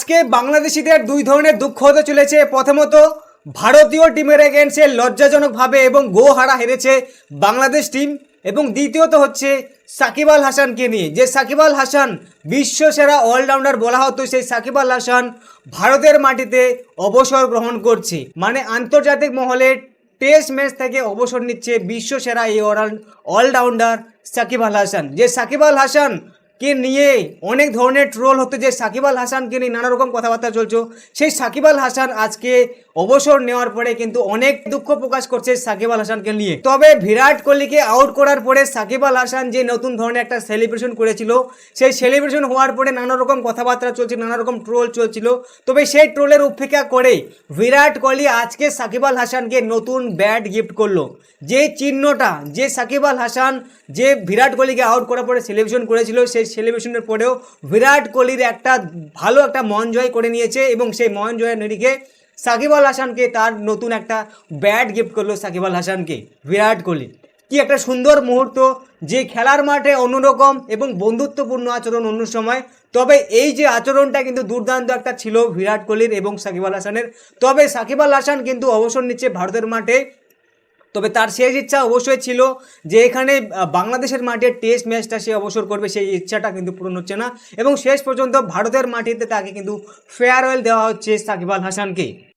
আজকে বাংলাদেশিদের দুই ধরনের দুঃখ হতে চলেছে। প্রথমত, ভারতীয় টিমের এগেন্সে লজ্জাজনকভাবে এবং গোহারা হেরেছে বাংলাদেশ টিম এবং দ্বিতীয়ত হচ্ছে, সাকিব আল হাসানকে নিয়ে। যে সাকিব আল হাসান বিশ্ব সেরা অলরাউন্ডার বলা হতো, সেই সাকিব আল হাসান ভারতের মাটিতে অবসর গ্রহণ করছে। মানে আন্তর্জাতিক মহলে টেস্ট ম্যাচ থেকে অবসর নিচ্ছে বিশ্ব সেরা এই অল- অলরাউন্ডার সাকিব আল হাসান। যে সাকিব আল হাসান কে নিয়ে অনেক ধরনের ট্রোল হতো যে সাকিব আল হাসানকে নিয়ে নানা রকম কথাবার্তা চলছে। সেই সাকিব আল হাসান আজকে অবসর নেওয়ার পরে কিন্তু অনেক দুঃখ প্রকাশ করছে সাকিব আল হাসানকে নিয়ে। তবে বিরাট কোহলিকে আউট করার পরে সাকিব আল হাসান যে নতুন ধরনের একটা সেলিব্রেশন করেছিল, সেই সেলিব্রেশন হওয়ার পরে নানা রকম কথাবার্তা চলছে, নানা রকম ট্রোল চলছিল। তবে সেই ট্রোলের উপেক্ষা করে বিরাট কোহলি আজকে সাকিব আল হাসানকে নতুন ব্যাট গিফট করল। যে চিহ্নটা, যে সাকিব আল হাসান যে বিরাট কোহলিকে আউট করার পরে সেলিব্রেশন করেছিল, সেই সেলিব্রেশনের পরেও বিরাট কোহলির একটা ভালো একটা মন জয় করে নিয়েছে এবং সেই মন জয়ের নিরিখে সাকিব আল হাসানকে তার নতুন একটা ব্যাট গিফট করল সাকিব আল হাসানকে, বিরাট কোহলি। কি একটা সুন্দর মুহূর্ত, যে খেলার মাঠে অন্যরকম এবং বন্ধুত্বপূর্ণ আচরণ অন্য সময়। তবে এই যে আচরণটা কিন্তু দুর্দান্ত একটা ছিল বিরাট কোহলির এবং সাকিব আল হাসানের। তবে সাকিব আল হাসান কিন্তু অবসর নিচ্ছে ভারতের মাঠে। তবে তার শেষ ইচ্ছা অবশ্যই ছিল যে এখানে বাংলাদেশের মাঠে টেস্ট ম্যাচটা সে অবসর করবে, সেই ইচ্ছাটা কিন্তু পূরণ হচ্ছে না। এবং শেষ পর্যন্ত ভারতের মাটিতে তাকে কিন্তু ফেয়ারওয়েল দেওয়া হচ্ছে সাকিব আল হাসানকে।